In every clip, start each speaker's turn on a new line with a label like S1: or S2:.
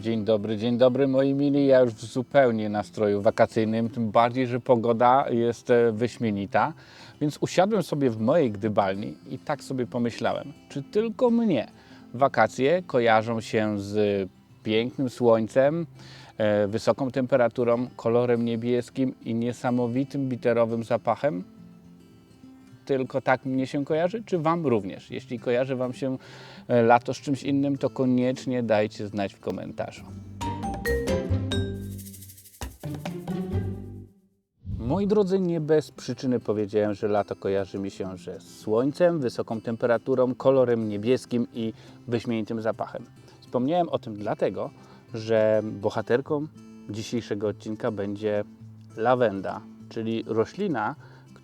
S1: Dzień dobry, dzień dobry moi mili. Ja już w zupełnie nastroju wakacyjnym, tym bardziej, że pogoda jest e, wyśmienita. Więc usiadłem sobie w mojej gdybalni i tak sobie pomyślałem, czy tylko mnie wakacje kojarzą się z pięknym słońcem, e, wysoką temperaturą, kolorem niebieskim i niesamowitym biterowym zapachem? Tylko tak mnie się kojarzy, czy Wam również? Jeśli kojarzy Wam się e, lato z czymś innym, to koniecznie dajcie znać w komentarzu. Moi drodzy, nie bez przyczyny powiedziałem, że lato kojarzy mi się że z słońcem, wysoką temperaturą, kolorem niebieskim i wyśmienitym zapachem. Wspomniałem o tym dlatego, że bohaterką dzisiejszego odcinka będzie lawenda, czyli roślina,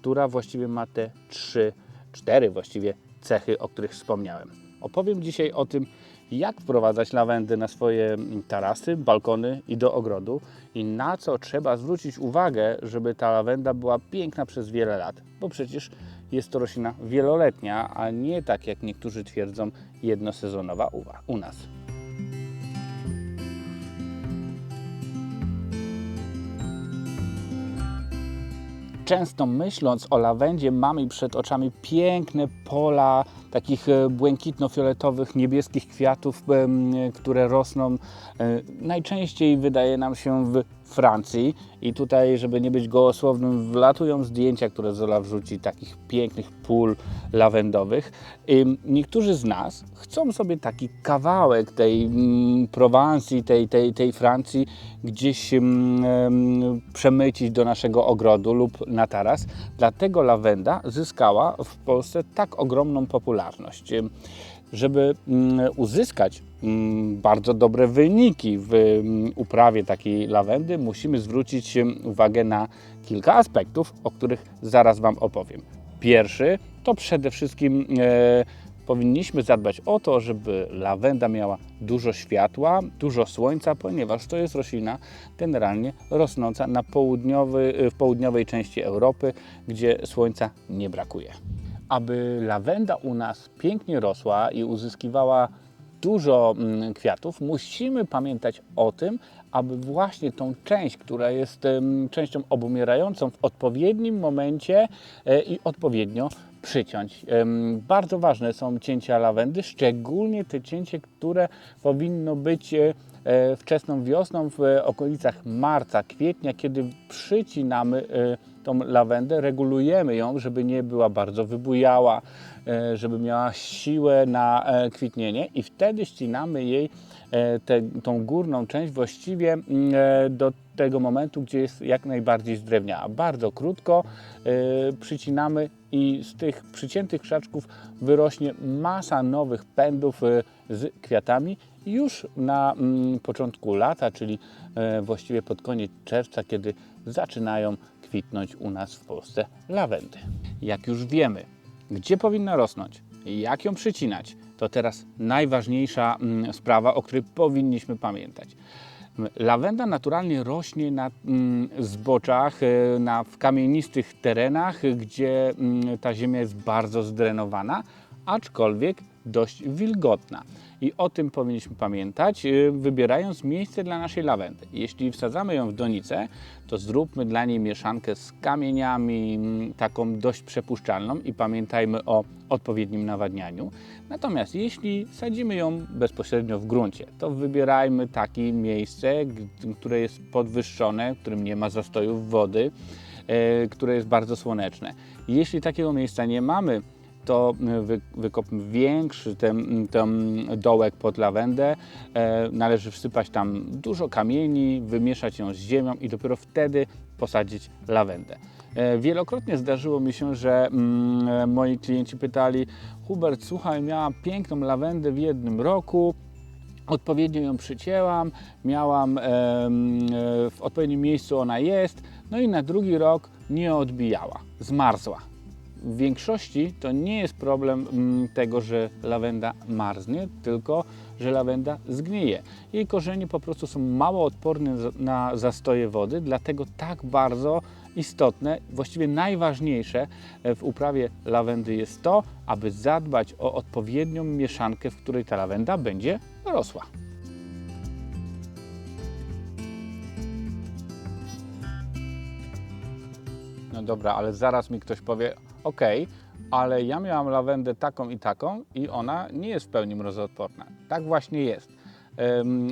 S1: która właściwie ma te trzy, cztery właściwie cechy, o których wspomniałem. Opowiem dzisiaj o tym, jak wprowadzać lawendę na swoje tarasy, balkony i do ogrodu i na co trzeba zwrócić uwagę, żeby ta lawenda była piękna przez wiele lat, bo przecież jest to roślina wieloletnia, a nie tak jak niektórzy twierdzą jednosezonowa u- u nas. Często myśląc o lawendzie, mamy przed oczami piękne pola takich e, błękitno-fioletowych, niebieskich kwiatów, które rosną. E, najczęściej wydaje nam się w Francji. I tutaj, żeby nie być gołosłownym, wlatują zdjęcia, które Zola wrzuci, takich pięknych pól lawendowych. Niektórzy z nas chcą sobie taki kawałek tej mm, Prowansji, tej, tej, tej Francji gdzieś em, przemycić do naszego ogrodu lub na taras. Dlatego lawenda zyskała w Polsce tak ogromną popularność. Żeby mm, uzyskać mm, bardzo dobre wyniki w mm, uprawie takiej lawendy, musimy zwrócić uwagę na kilka aspektów, o których zaraz Wam opowiem. Pierwszy to przede wszystkim e, powinniśmy zadbać o to, żeby lawenda miała dużo światła, dużo słońca, ponieważ to jest roślina generalnie rosnąca na południowy, w południowej części Europy, gdzie słońca nie brakuje. Aby lawenda u nas pięknie rosła i uzyskiwała dużo mm, kwiatów, musimy pamiętać o tym, aby właśnie tą część, która jest częścią obumierającą, w odpowiednim momencie e, i odpowiednio przyciąć. Bardzo ważne są cięcia lawendy, szczególnie te cięcie, które powinno być e, wczesną wiosną w e, okolicach marca, kwietnia, kiedy przycinamy e, tą lawendę, regulujemy ją, żeby nie była bardzo wybujała, e, żeby miała siłę na e, kwitnienie i wtedy ścinamy jej e, tę tą górną część właściwie mm, e, do tego momentu, gdzie jest jak najbardziej zdrewniała. Bardzo krótko e, przycinamy i z tych przyciętych krzaczków wyrośnie masa nowych pędów e, z kwiatami już na mm, początku lata, czyli e, właściwie pod koniec czerwca, kiedy zaczynają kwitnąć u nas w Polsce lawendy. Jak już wiemy, gdzie powinna rosnąć, jak ją przycinać, to teraz najważniejsza mm, sprawa, o której powinniśmy pamiętać. Lawenda naturalnie rośnie na mm, zboczach, e, na, w kamienistych terenach, gdzie mm, ta ziemia jest bardzo zdrenowana, aczkolwiek dość wilgotna. I o tym powinniśmy pamiętać, e, wybierając miejsce dla naszej lawendy. Jeśli wsadzamy ją w donicę, to zróbmy dla niej mieszankę z kamieniami, mm, taką dość przepuszczalną i pamiętajmy o odpowiednim nawadnianiu. Natomiast jeśli sadzimy ją bezpośrednio w gruncie, to wybierajmy takie miejsce, które jest podwyższone, w którym nie ma zastojów wody, e, które jest bardzo słoneczne. Jeśli takiego miejsca nie mamy, to e, wy, większy ten, ten dołek pod lawendę. E, należy wsypać tam dużo kamieni, wymieszać ją z ziemią i dopiero wtedy posadzić lawendę. E, Wielokrotnie zdarzyło mi się, że mm, moi klienci pytali: Hubert, słuchaj, miałam piękną lawendę w jednym roku, odpowiednio ją przycięłam, miałam e, w odpowiednim miejscu ona jest, no i na drugi rok nie odbijała, zmarzła w większości to nie jest problem mm, tego, że lawenda marznie, tylko że lawenda zgnije. Jej korzenie po prostu są mało odporne na zastoje wody, dlatego tak bardzo istotne, właściwie najważniejsze e, w uprawie lawendy jest to, aby zadbać o odpowiednią mieszankę, w której ta lawenda będzie rosła. No dobra, ale zaraz mi ktoś powie, ok, ale ja miałam lawendę taką i taką i ona nie jest w pełni mrozoodporna. Tak właśnie jest.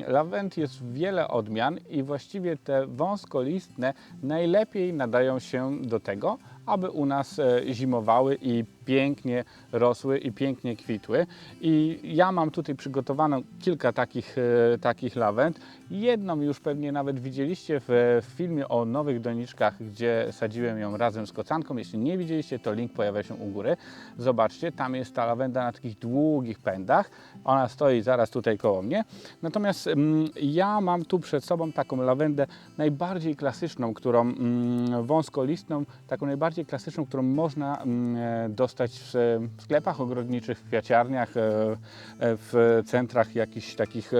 S1: Lawend jest wiele odmian i właściwie te wąskolistne najlepiej nadają się do tego, aby u nas e, zimowały i pięknie rosły i pięknie kwitły. I ja mam tutaj przygotowaną kilka takich, e, takich lawend. Jedną już pewnie nawet widzieliście w, filmie o nowych doniczkach, gdzie sadziłem ją razem z kocanką. Jeśli nie widzieliście, to link pojawia się u góry. Zobaczcie, tam jest ta lawenda na takich długich pędach. Ona stoi zaraz tutaj koło mnie. Natomiast mm, ja mam tu przed sobą taką lawendę najbardziej klasyczną, którą mm, wąskolistną, taką najbardziej klasyczną, którą można mm, e, dostać w sklepach ogrodniczych, w kwiaciarniach, e, e, w centrach jakichś takich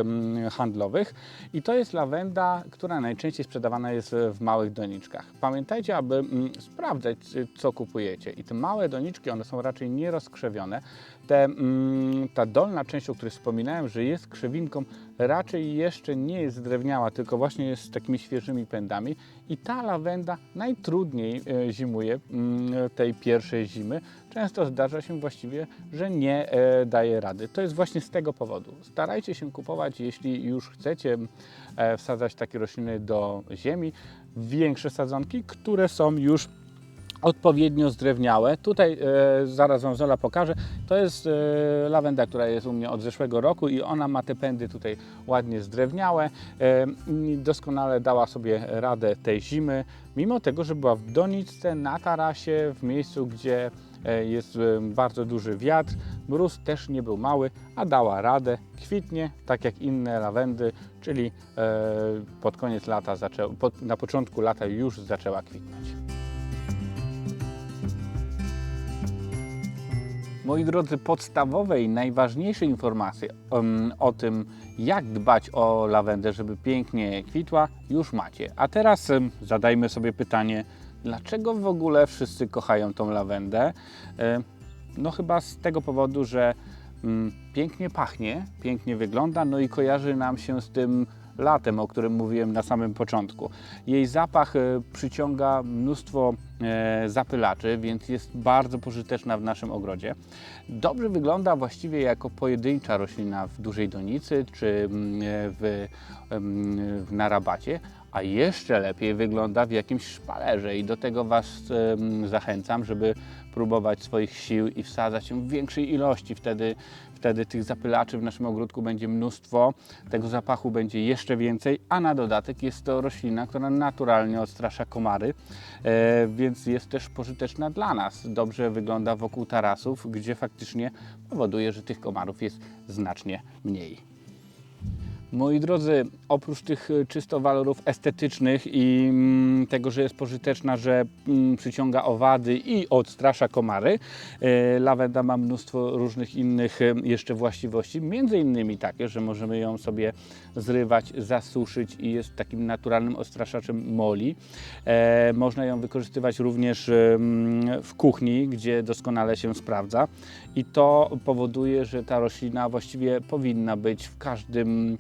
S1: handlowych. I to jest lawenda, która najczęściej sprzedawana jest w małych doniczkach. Pamiętajcie, aby mm, sprawdzać, co kupujecie. I te małe doniczki, one są raczej nierozkrzewione. Te, mm, ta dolna część, o której wspominałem, że jest krzewinką, raczej jeszcze nie jest zdrewniała, tylko właśnie jest z takimi świeżymi pędami. I ta lawenda najtrudniej e, zimuje mm, tej pierwszej zimy. Często zdarza się właściwie, że nie e, daje rady. To jest właśnie z tego powodu. Starajcie się kupować, jeśli już chcecie e, wsadzać takie rośliny do ziemi, większe sadzonki, które są już odpowiednio zdrewniałe. Tutaj e, zaraz Wam Zola pokażę. To jest e, lawenda, która jest u mnie od zeszłego roku i ona ma te pędy tutaj ładnie zdrewniałe. E, doskonale dała sobie radę tej zimy, mimo tego, że była w doniczce, na tarasie, w miejscu, gdzie e, jest e, bardzo duży wiatr. Mróz też nie był mały, a dała radę. Kwitnie, tak jak inne lawendy, czyli e, pod koniec lata, zaczę, na początku lata już zaczęła kwitnąć. Moi drodzy, podstawowe i najważniejsze informacje em, o tym, jak dbać o lawendę, żeby pięknie kwitła, już macie. A teraz zadajmy sobie pytanie, dlaczego w ogóle wszyscy kochają tą lawendę? No chyba z tego powodu, że mm, pięknie pachnie, pięknie wygląda, no i kojarzy nam się z tym latem, o którym mówiłem na samym początku. Jej zapach e, przyciąga mnóstwo e, zapylaczy, więc jest bardzo pożyteczna w naszym ogrodzie. Dobrze wygląda właściwie jako pojedyncza roślina w dużej donicy czy mm, e, w, w narabacie, a jeszcze lepiej wygląda w jakimś szpalerze i do tego Was zachęcam, żeby próbować swoich sił i wsadzać ją w większej ilości. Wtedy, wtedy tych zapylaczy w naszym ogródku będzie mnóstwo, tego zapachu będzie jeszcze więcej, a na dodatek jest to roślina, która naturalnie odstrasza komary, e, więc jest też pożyteczna dla nas. Dobrze wygląda wokół tarasów, gdzie faktycznie powoduje, że tych komarów jest znacznie mniej. Moi drodzy, oprócz tych e, czysto walorów estetycznych i mm, tego, że jest pożyteczna, że mm, przyciąga owady i odstrasza komary, e, lawenda ma mnóstwo różnych innych e, jeszcze właściwości, między innymi takie, że możemy ją sobie zrywać, zasuszyć i jest takim naturalnym odstraszaczem moli. Można ją wykorzystywać również em, w kuchni, gdzie doskonale się sprawdza i to powoduje, że ta roślina właściwie powinna być w każdym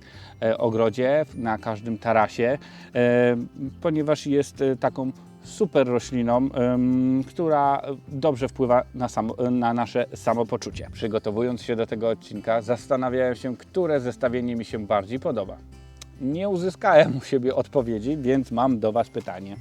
S1: ogrodzie, na każdym tarasie, e, ponieważ jest e, taką super rośliną, która dobrze wpływa na, samo, na nasze samopoczucie. Przygotowując się do tego odcinka, zastanawiałem się, które zestawienie mi się bardziej podoba. Nie uzyskałem u siebie odpowiedzi, więc mam do Was pytanie.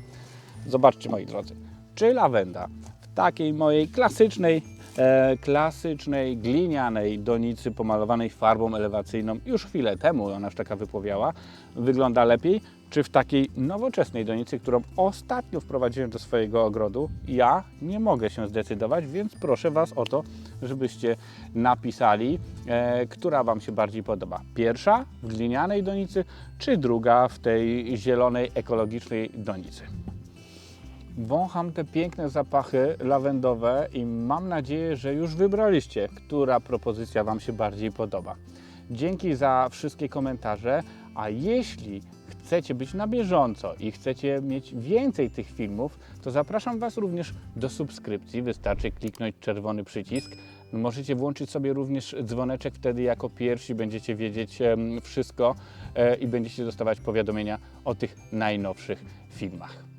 S1: Zobaczcie, moi drodzy, czy lawenda takiej mojej klasycznej, e, klasycznej glinianej donicy pomalowanej farbą elewacyjną już chwilę temu, ona już taka wypłowiała, wygląda lepiej, czy w takiej nowoczesnej donicy, którą ostatnio wprowadziłem do swojego ogrodu, ja nie mogę się zdecydować, więc proszę Was o to, żebyście napisali, e, która Wam się bardziej podoba. Pierwsza w glinianej donicy, czy druga w tej zielonej, ekologicznej donicy. Wącham te piękne zapachy lawendowe i mam nadzieję, że już wybraliście, która propozycja Wam się bardziej podoba. Dzięki za wszystkie komentarze, a jeśli chcecie być na bieżąco i chcecie mieć więcej tych filmów, to zapraszam Was również do subskrypcji. Wystarczy kliknąć czerwony przycisk. Możecie włączyć sobie również dzwoneczek, wtedy jako pierwsi będziecie wiedzieć wszystko e, i będziecie dostawać powiadomienia o tych najnowszych filmach.